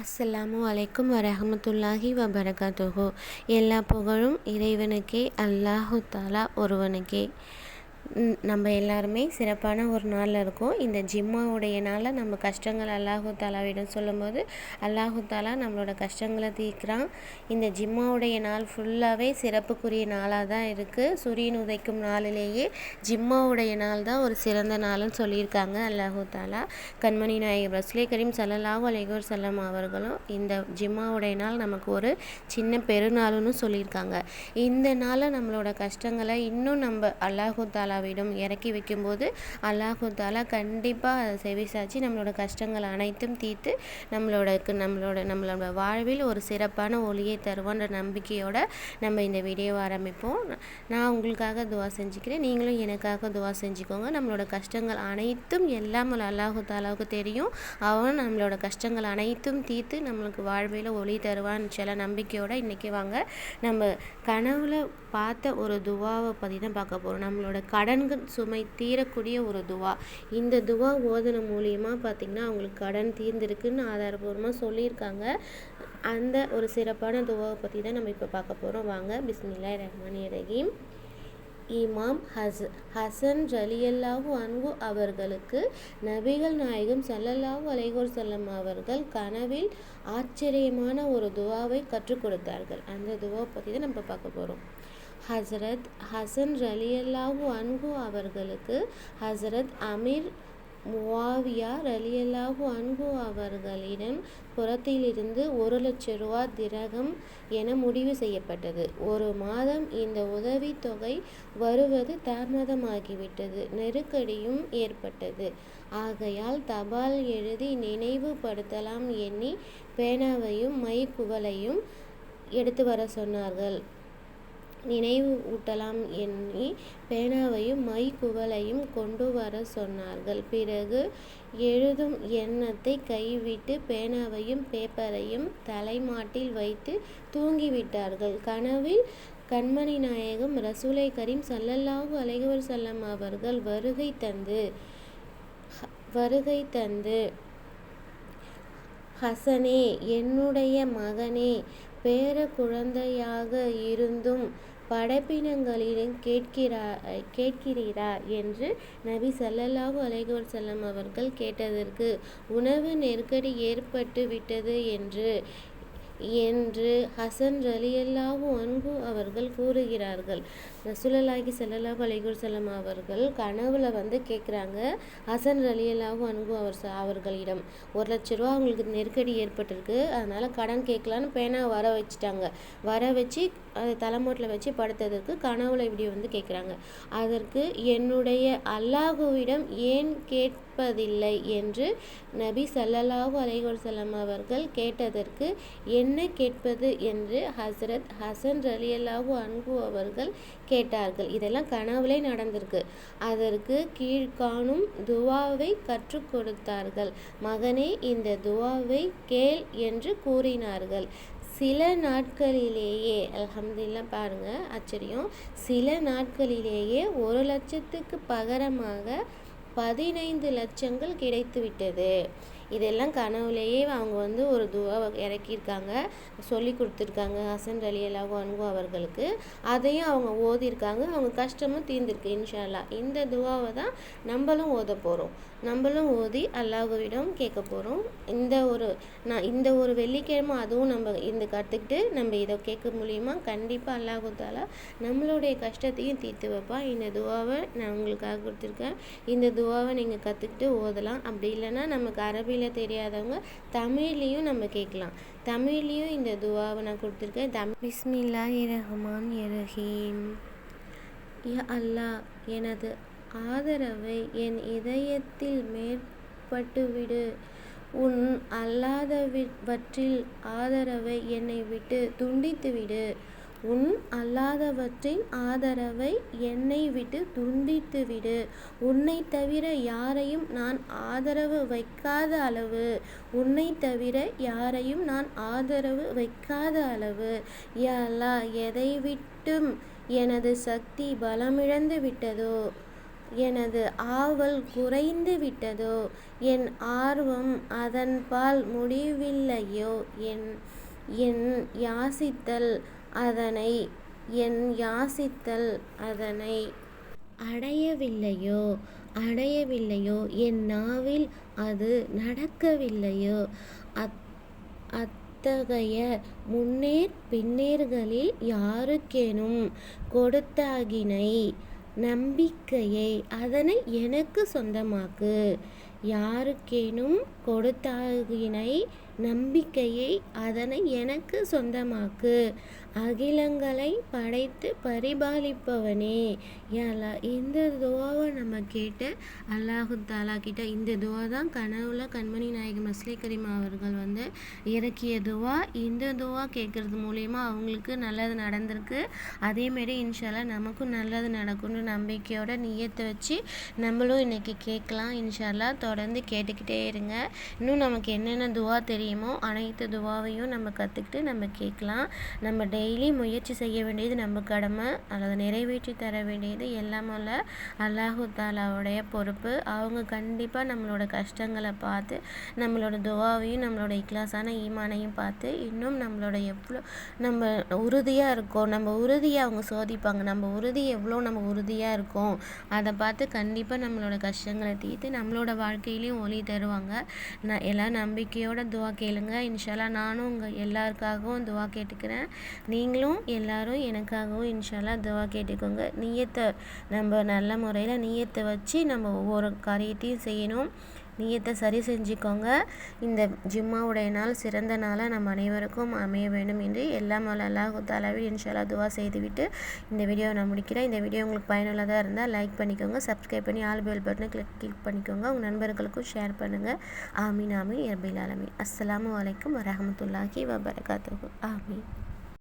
அஸ்ஸலாமு அலைக்கும் வரஹமத்துல்லாஹி வபரகாத்துஹு. எல்லா புகழும் இறைவனுக்கே அல்லாஹு தாலா ஒருவனுக்கே. நம்ம எல்லாருமே சிறப்பான ஒரு நாளில் இருக்கோம். இந்த ஜிம்மாவுடைய நாளில் நம்ம கஷ்டங்கள் அல்லாஹு தாலாவிடம் சொல்லும்போது அல்லாஹு தாலா நம்மளோட கஷ்டங்களை தீர்க்குறான். இந்த ஜிம்மாவுடைய நாள் ஃபுல்லாகவே சிறப்புக்குரிய நாளாக தான் இருக்குது சூரியன் உதைக்கும் நாளிலேயே ஜிம்மாவுடைய நாள் தான் ஒரு சிறந்த நாள்னு சொல்லியிருக்காங்க அல்லாஹு தாலா. கண்மணி நாயகர் ரஸ்லே கரீம் சல்லல்லாஹு அலைஹர் செல்லம் அவர்களும் இந்த ஜிம்மாவுடைய நாள் நமக்கு ஒரு சின்ன பெருநாள்னு சொல்லியிருக்காங்க. இந்த நாளில் நம்மளோட கஷ்டங்களை இன்னும் நம்ம அல்லாஹு தாலா தாலாவிடம் இறக்கி வைக்கும்போது அல்லாஹு தாலா கண்டிப்பாக அதை செவிசாச்சு நம்மளோட கஷ்டங்கள் அனைத்தும் தீர்த்து நம்மளோட நம்மளோட நம்மளோட வாழ்வில் ஒரு சிறப்பான ஒளியை தருவோன்ற நம்பிக்கையோட நம்ம இந்த வீடியோவை ஆரம்பிப்போம். நான் உங்களுக்காக துவா செஞ்சுக்கிறேன். நீங்களும் எனக்காக துவா செஞ்சுக்கோங்க. நம்மளோட கஷ்டங்கள் அனைத்தும் எல்லாம் அல்லாஹு தாலாவுக்கு தெரியும். அவன் நம்மளோட கஷ்டங்கள் அனைத்தும் தீர்த்து நம்மளுக்கு வாழ்வில் ஒளி தருவான்னு சில நம்பிக்கையோட இன்றைக்கி வாங்க நம்ம கனவுல பார்த்த ஒரு துவாவை பற்றி தான் பார்க்க போகிறோம் நம்மளோட கடன்கள் சுமை தீரக்கூடிய ஒரு துவா. இந்த துவா ஓதன மூலியமாக பார்த்திங்கன்னா அவங்களுக்கு கடன் தீர்ந்திருக்குன்னு ஆதாரபூர்வமாக சொல்லியிருக்காங்க. அந்த ஒரு சிறப்பான துவாவை பற்றி தான் நம்ம இப்போ பார்க்க போகிறோம் வாங்க பிஸ்மில்லாஹ் ரஹ்மான் ரஹீம். இமாம் ஹஸ் ஹசன் ஜலியல்லாஹு அன்பு அவர்களுக்கு நபிகள் நாயகம் ஸல்லல்லாஹு அலைஹி செல்லம் அவர்கள் கனவில் ஆச்சரியமான ஒரு துவாவை கற்றுக் கொடுத்தார்கள். அந்த துவாவை பற்றி தான் நம்ம பார்க்க போகிறோம் ஹசரத் ஹசன் ரலியல்லாஹு அன்ஹு அவர்களுக்கு ஹசரத் அமீர் முவாவியா ரலியல்லாஹு அன்ஹு அவர்களிடம் புறத்திலிருந்து ஒரு லட்ச ரூபா திரகம் என முடிவு செய்யப்பட்டது. ஒரு மாதம் இந்த உதவித்தொகை வருவது தாமதமாகிவிட்டது. நெருக்கடியும் ஏற்பட்டது. ஆகையால் தபால் எழுதி நினைவுபடுத்தலாம் எண்ணி பேனாவையும் மைக்குவலையும் எடுத்து வர சொன்னார்கள். நினைவு ஊட்டலாம் எண்ணி பேனாவையும் மை குவளையும் கொண்டு வர சொன்னார்கள். பிறகு எழுதும் எண்ணத்தை கைவிட்டு பேனாவையும் பேப்பரையும் தலைமாட்டில் வைத்து தூங்கிவிட்டார்கள். கனவில் கண்மணி நாயகம் ரசூலை கரீம் சல்லல்லாஹு அலைஹி செல்லம் அவர்கள் வருகை தந்து வருகை தந்து ஹசனே என்னுடைய மகனே பேர குழந்தையாக இருந்தும் படைப்பினங்களிடம் கேட்கிறா கேட்கிறீரா? என்று நபி சல்லல்லாஹு அலைஹி செல்லம் அவர்கள் கேட்டதற்கு உணவு நெருக்கடி ஏற்பட்டு விட்டது என்று என்று ஹசன் ரலியல்லாஹு அன்பு அவர்கள் கூறுகிறார்கள். ரசூலல்லாஹி ஸல்லல்லாஹு அலைஹி வஸல்லம் அவர்கள் கனவுல வந்து கேட்குறாங்க ஹசன் ரலியல்லாஹு அன்பு அவர் அவர்களிடம். ஒரு லட்ச ரூபா அவங்களுக்கு நெருக்கடி ஏற்பட்டிருக்கு அதனால் கடன் கேட்கலான்னு பேனா வர வச்சுட்டாங்க. வர வச்சு அது தலைமோட்டில் வச்சு படுத்ததற்கு கனவுல இப்படி வந்து கேட்குறாங்க அதற்கு என்னுடைய அல்லாஹுவிடம் ஏன் கேட்பதில்லை என்று நபி சல்லல்லாஹு அலைஹி அவர்கள் கேட்டதற்கு என்ன கேட்பது என்று ஹசரத் ஹசன் ரலியல்லாஹு அன்பு அவர்கள் கேட்டார்கள். இதெல்லாம் கனவுலே நடந்திருக்கு. அதற்கு கீழ்காணும் துவாவை கற்றுக் கொடுத்தார்கள். மகனே இந்த துவாவை கேள் என்று கூறினார்கள். சில நாட்களிலேயே அல்ஹம்துலில்லா பாருங்கள் ஆச்சரியம் சில நாட்களிலேயே ஒரு லட்சத்துக்கு பகரமாக பதினைந்து லட்சங்கள் கிடைத்துவிட்டது. இதெல்லாம் கனவுலேயே அவங்க வந்து ஒரு துவாவை இறக்கியிருக்காங்க. சொல்லி கொடுத்துருக்காங்க ஹசன் அலி அல்லாஹு அன்பு அவர்களுக்கு. அதையும் அவங்க ஓதியிருக்காங்க. அவங்க கஷ்டமும் தீர்ந்திருக்கு இன்ஷால்லா இந்த துவாவை தான் நம்மளும் ஓத போகிறோம் நம்மளும் ஓதி அல்லாஹுவிடம் கேட்க போகிறோம் இந்த ஒரு நான் இந்த ஒரு வெள்ளிக்கிழமை அதுவும் நம்ம இந்த கற்றுக்கிட்டு நம்ம இதை கேட்க மூலியமா கண்டிப்பாக அல்லாஹு தாலா நம்மளுடைய கஷ்டத்தையும் தீர்த்து வைப்பான் இந்த துவாவை நான் உங்களுக்காக கொடுத்துருக்கேன். இந்த துவாவை நீங்கள் கற்றுக்கிட்டு ஓதலாம். அப்படி இல்லைன்னா நமக்கு அரபியில் தெரியாதவங்க தமிழ்லேயும் நம்ம கேட்கலாம். தமிழ்லேயும் இந்த துவாவை நான் கொடுத்துருக்கேன். தமிழ் பிஸ்மில்லாஹி ரஹ்மான் ரஹீம். யா அல்லாஹ் எனது ஆதரவை என் இதயத்தில் மேற்பட்டுவிடு. உன் அல்லாதவற்றில் ஆதரவை என்னை விட்டு துண்டித்துவிடு. உன் அல்லாதவற்றின் ஆதரவை என்னை விட்டு துண்டித்துவிடு. உன்னை தவிர யாரையும் நான் ஆதரவு வைக்காத அளவு. உன்னை தவிர யாரையும் நான் ஆதரவு வைக்காத அளவு. யா எதை விட்டும் எனது சக்தி பலமிழந்து விட்டதோ எனது ஆவல் குறைந்து விட்டதோ? என் ஆர்வம் அதன்பால் முடிவில்லையோ? என் என் யாசித்தல் அதனை என் யாசித்தல் அதனை அடையவில்லையோ? அடையவில்லையோ? என் நாவில் அது நடக்கவில்லையோ? அத் அத்தகைய முன்னேர் பின்னேர்களில் யாருக்கேனும் கொடுத்தாகினை நம்பிக்கையை அதனை எனக்கு சொந்தமாக்கு. யாருக்கேனும் கொடுத்தாகினை நம்பிக்கையை அதனை எனக்கு சொந்தமாக்கு. அகிலங்களை படைத்து பரிபாலிப்பவனே. ஏலா இந்த துவாவை நம்ம கேட்டு அல்லாஹு தாலா கிட்ட இந்த துவா தான் கனவுல கண்மணி நாயகி மஸ்லி கரீம் அவர்கள் வந்து இறக்கிய துவா. இந்த துவா கேட்குறது மூலயமா அவங்களுக்கு நல்லது நடந்திருக்கு. அதேமாரி இன்ஷால்லா நமக்கும் நல்லது நடக்கும்னு நம்பிக்கையோட நீயத்தை வச்சு நம்மளும் இன்றைக்கி கேட்கலாம். இன்ஷால்லா தொடர்ந்து கேட்டுக்கிட்டே இருங்க. இன்னும் நமக்கு என்னென்ன துவா தெரியும் அனைத்து துவாவையும் நம்ம கற்றுக்கிட்டு நம்ம கேட்கலாம். நம்ம டெய்லி முயற்சி செய்ய வேண்டியது நம்ம கடமை. அல்லது நிறைவேற்றி தர வேண்டியது எல்லாமல்ல அல்லாஹு தாலாவுடைய பொறுப்பு. அவங்க கண்டிப்பாக நம்மளோட கஷ்டங்களை பார்த்து நம்மளோட துவாவையும் நம்மளோட இக்லாஸான ஈமானையும் பார்த்து இன்னும் நம்மளோட எவ்வளோ நம்ம உறுதியாக இருக்கோம். நம்ம உறுதியை அவங்க சோதிப்பாங்க. நம்ம உறுதி எவ்வளோ நம்ம உறுதியாக இருக்கோம். அதை பார்த்து கண்டிப்பாக நம்மளோட கஷ்டங்களை தீர்த்து நம்மளோட வாழ்க்கையிலையும் ஒளி தருவாங்க. நான் எல்லா நம்பிக்கையோட துவா கேளுங்க. இன்ஷால்லா நானும் உங்கள் எல்லாருக்காகவும் துவா கேட்டுக்கிறேன். நீங்களும் எல்லாரும் எனக்காகவும் இன்ஷால்லா துவா கேட்டுக்கோங்க. நீயத்தை நம்ம நல்ல முறையில் நீயத்தை வச்சு நம்ம ஒவ்வொரு காரியத்தையும் செய்யணும். நீயத்தை சரி செஞ்சுக்கோங்க. இந்த ஜிம்மாவுடைய நாள் சிறந்த நாளாக நம் அனைவருக்கும் அமைய வேண்டும் என்று எல்லாம் வல்ல அல்லாஹு தாலாவில் இன்ஷால்லா துவா செய்துவிட்டு இந்த வீடியோவை நான் முடிக்கிறேன். இந்த வீடியோ உங்களுக்கு பயனுள்ளதாக இருந்தால் லைக் பண்ணிக்கோங்க சப்ஸ்கிரைப் பண்ணி ஆல் பெல் பட்டனை கிளிக் கிளிக் பண்ணிக்கோங்க. உங்கள் நண்பர்களுக்கும் ஷேர் பண்ணுங்கள் ஆமீன் ஆமீன் இரபில் ஆலமீன். அஸ்ஸலாமு வலைக்கம் வரமத்துல்லாஹி வபரகாத்து ஆமீன்.